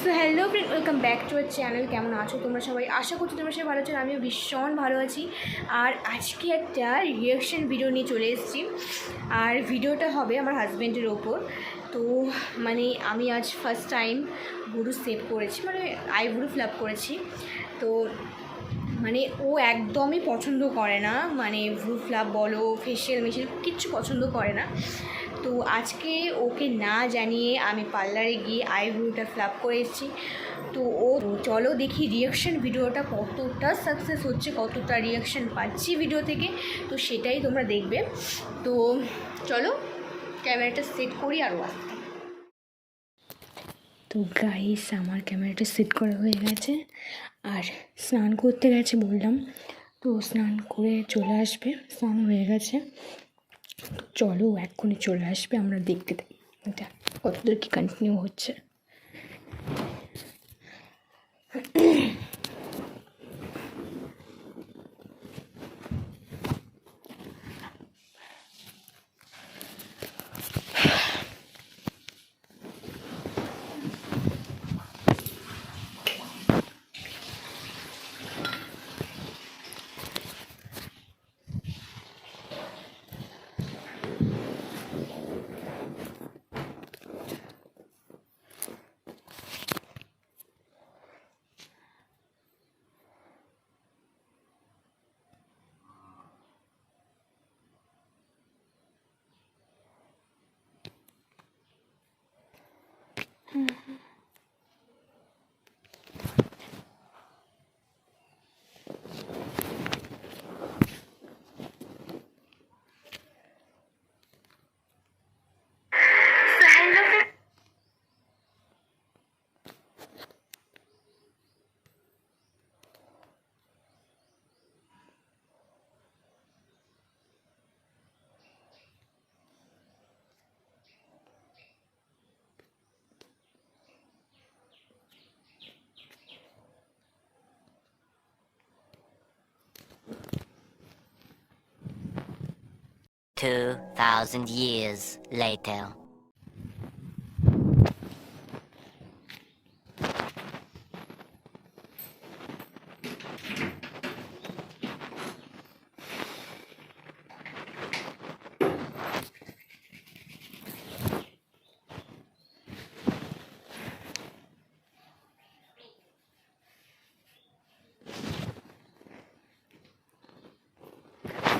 So hello friend welcome back to our channel কেমন আছো তোমরা সবাই? আশা করছি তোমরা সবাই ভালো আছো, আমিও ভীষণ ভালো আছি। আর আজকে একটা রিয়াকশন ভিডিও নিয়ে চলে এসেছি। আর ভিডিওটা হবে আমার হাজব্যান্ডের ওপর। তো মানে আমি আজ ফার্স্ট টাইম ভুরু সেভ করেছি মানে আইব্রু ফ্ল্যাপ করেছি। তো মানে ও একদমই পছন্দ করে না। মানে ভ্রু ফ্লাপ বলো ফেশিয়াল মেশিয়াল কিচ্ছু পছন্দ করে না। তো আজকে ওকে না জানিয়ে আমি পার্লারে গিয়ে আইব্রুটা ফ্লাপ করে এসেছি। তো ও, চলো দেখি রিয়াকশান ভিডিওটা কতটা সাকসেস হচ্ছে, কতটা রিয়াকশন পাচ্ছি ভিডিও থেকে। তো সেটাই তোমরা দেখবে। তো চলো ক্যামেরাটা সেট করি আরও আসতে। তো গাইস আমার ক্যামেরাটা সেট করা হয়ে গেছে। আর স্নান করতে গেছে বললাম। তো স্নান করে চলে আসবে। স্নান হয়ে গেছে। তো চলো এক্ষুনি চলে আসবে, আমরা দেখতে দেখি এটা কতদূর কি কন্টিনিউ হচ্ছে। 嗯。2,000 years later.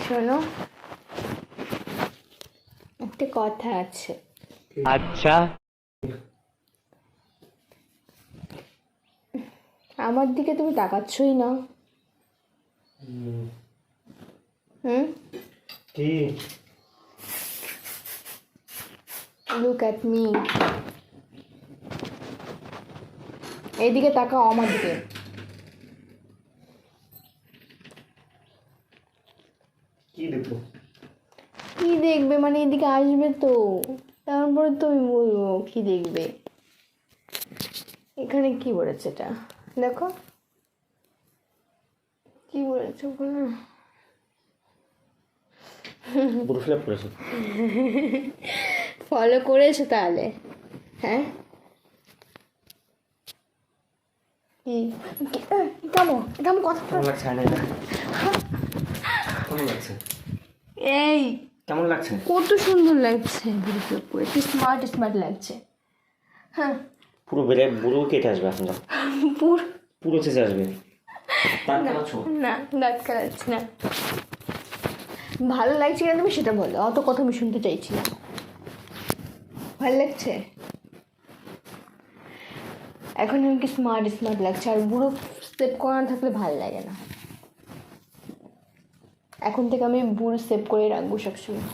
শোনো কথা আছে। আচ্ছা। আমার দিকে তুমি তাকাচ্ছই না। হুম। কি? লুক অ্যাট মি এইদিকে তাকাও আমার দিকে। কি দেখব? কি দেখবে? মানে এদিকে আসবে তো। তারপরে তো আমি বলব কি দেখবে? এখানে কি বলেছে এটা? দেখো। কি বলেছে বলো? ফলো করেছ। তাহলে। হ্যাঁ? কি? কি- কেমন কেমন এই। কেমন লাগছে? কত সুন্দর লাগছে ভিডিও করে কি স্মার্ট স্মার্ট লাগছে। হ্যাঁ। পুরো বেড়ে বুড়ো কেটে আসবে এখন। পুরো পুরো চেঁচে আসবে। না দাঁত কালাচ্ছি না। ভালো লাগছে কিনা তুমি সেটা বলো অত কথা আমি শুনতে চাইছি না। ভালো লাগছে? এখন কি স্মার্ট স্মার্ট লাগছে আর বুড়ো স্টেপ করানো থাকলে ভালো লাগে না। এখন থেকে আমি বুড়ো সেভ করে রাখব সবসময়।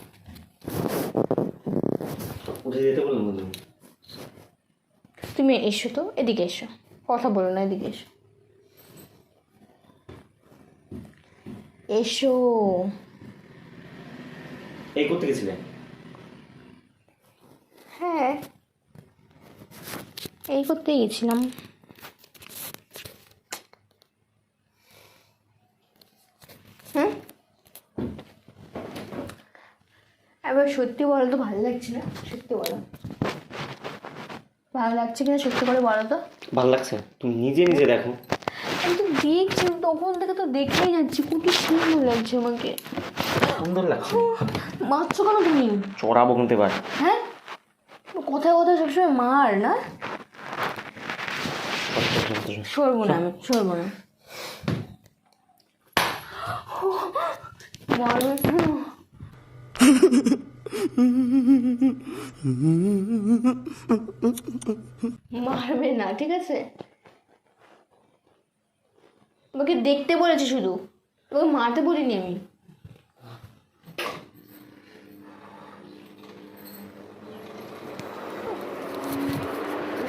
উঠে যেতে বললাম তুমি এসো তো এদিকে এসো। কথা বলো না এদিকে এসো। এসো। এই করতে গেছিলে হ্যাঁ এই করতে গেছিলাম। এবার সত্যি বলো তো ভালো লাগছে না? সত্যি বলো। ভালো লাগছে কিনা সত্যি করে বলো তো? ভালো লাগছে? তুমি নিজে নিজে দেখো। আমি তো দেখছি তখন থেকে তো দেখেই যাচ্ছি। কত সুন্দর লাগছে আমাকে। সুন্দর লাগছে। মারছো কেন তুমি? চড়াবো কিন্তু এবার হ্যাঁ? কোথায় কোথায় সবসময় মার না? সরবো না আমি সরবো না। মারবে? মারবে না ঠিক আছে? তোমাকে দেখতে বলেছি শুধু। তোমাকে মারতে বলিনি আমি।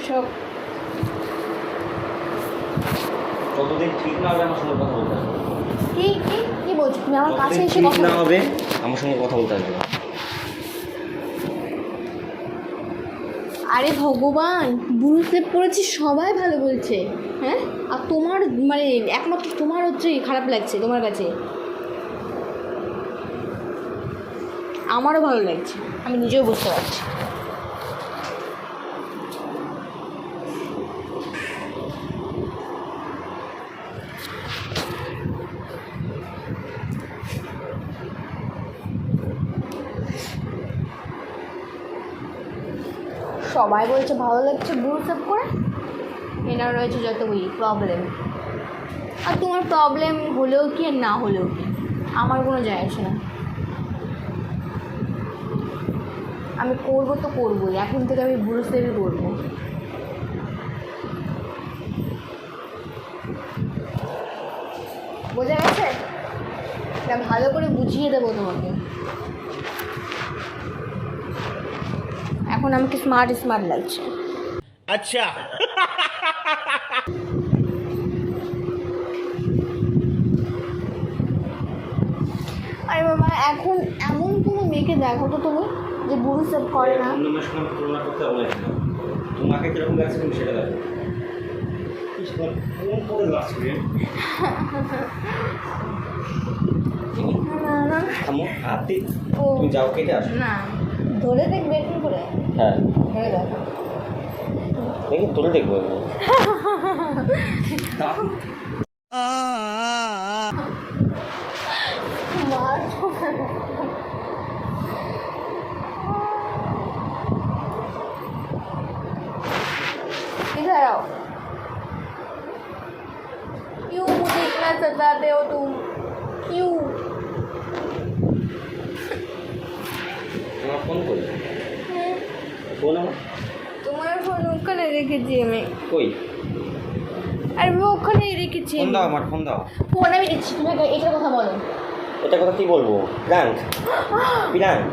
সব যতদিন ঠিক না হবে আমার সঙ্গে কথা বলতে কি কি কি বলছো? তুমি আমার কাছে এসে কথা না। হবে আমার সঙ্গে কথা বলতে আসবে আরে ভগবান ব্লু স্লিপ করেছি সবাই ভালো বলছে। হ্যাঁ? আর তোমার মানে একমাত্র তোমার হচ্ছে খারাপ লাগছে, তোমার কাছে। আমারও ভালো লাগছে, আমি নিজেও বুঝতে পারছি। সবাই বলছে ভালো লাগছে ব্লু সেভ করে। এনার রয়েছে যত ওই প্রবলেম আর তোমার প্রবলেম হলেও কি আর না হলেও কি? আমার কোনো যায় আসে না। আমি করব তো করবোই, এখন থেকে আমি ব্লু সেভই করব। বোঝা গেছে? ভালো করে বুঝিয়ে দেবো তোমাকে। এখন আমাকে স্মার্ট স্মার্ট লাগছে। আচ্ছা। আরে বাবা এখন এমন কোনো মেয়েকে দেখো তো তুমি যে বুড়ো সেভ করে না। তোমাকে কীরকম লাগছে তুমি সেটা দেখো। থামো তুমি যাও কেটে আসো। না। ধরে দেখবে একটু করে হ্যাঁ ধরে দেখো দেখি তোরে দেখবো একবার। মার इधर आओ क्यों मुझे इतना सताते हो तुम क्यों ফোন করি। ফোন আমার? তোমার ফোন ওখানে রেখেছি আমি। কই? আর আমি ওখানেই রেখেছি ফোন দাও আমার ফোন দাও। ফোন আমি দিচ্ছি তুমি এটার কথা বলো। এটা কথা কি বলব? প্রাঙ্ক প্রাঙ্ক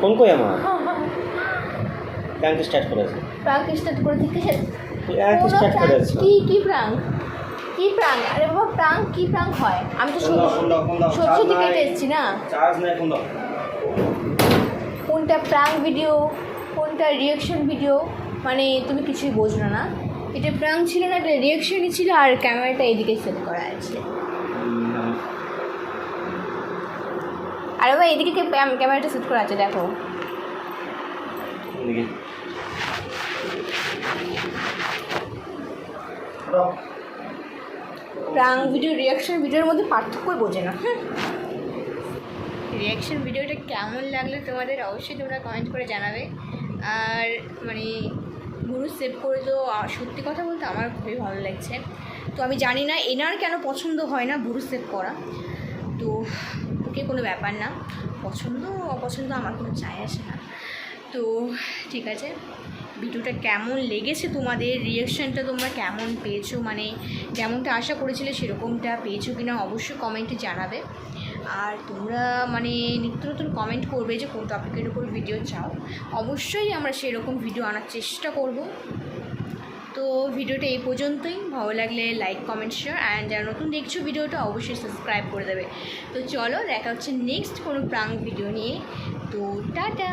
ফোন কই আমার? প্রাঙ্ক স্টার্ট করেছে। প্রাঙ্ক স্টার্ট করে দিতে প্রাঙ্ক স্টার্ট করেছে। কি কি প্রাঙ্ক কি প্রাঙ্ক আরে বাবা প্রাঙ্ক কি প্রাঙ্ক হয়? আমি তো চার্জ কেটে এসেছি না। চার্জ নাই ফোন কোনটা প্রাঙ্ক ভিডিও কোনটা রিয়াকশন ভিডিও মানে তুমি কিছুই বোঝো না। এটা প্রাঙ্ক ছিল না এটা রিয়াকশনই ছিল আর ক্যামেরাটা এদিকে সেট করা আছে। আরে বাবা এদিকে ক্যামেরাটা সেট করা আছে দেখো। এদিকে। প্রাঙ্ক ভিডিও রিয়াকশন ভিডিওর মধ্যে পার্থক্যই বোঝে না রিয়াকশন ভিডিওটা কেমন লাগল তোমাদের অবশ্যই তোমরা কমেন্ট করে জানাবে। আর মানে গুরু সেভ করে তো সত্যি কথা বলতে আমার খুবই ভালো লাগছে। তো আমি জানি না, এনার কেন পছন্দ হয় না গুরু সেভ করা? তো ওকে কোনো ব্যাপার না, পছন্দ, অপছন্দ আমার কোনো চাই আসে না। তো ঠিক আছে। ভিডিওটা কেমন লেগেছে? তোমাদের রিয়াকশানটা তোমরা কেমন পেয়েছ? মানে যেমনটা আশা করেছিলে সেরকমটা পেয়েছ কিনা অবশ্যই কমেন্টে জানাবে। আর তোমরা মানে নিত্য নতুন কমেন্ট করবে যে কোন টপিকের উপর ভিডিও চাও। অবশ্যই আমরা সেরকম ভিডিও আনার চেষ্টা করব। তো ভিডিওটা এই পর্যন্তই। ভালো লাগলে লাইক কমেন্ট শেয়ার অ্যান্ড যারা নতুন দেখছ ভিডিওটা অবশ্যই সাবস্ক্রাইব করে দেবে। তো চলো দেখা হচ্ছে নেক্সট কোনো প্রাঙ্ক ভিডিও নিয়ে। তো টাটা!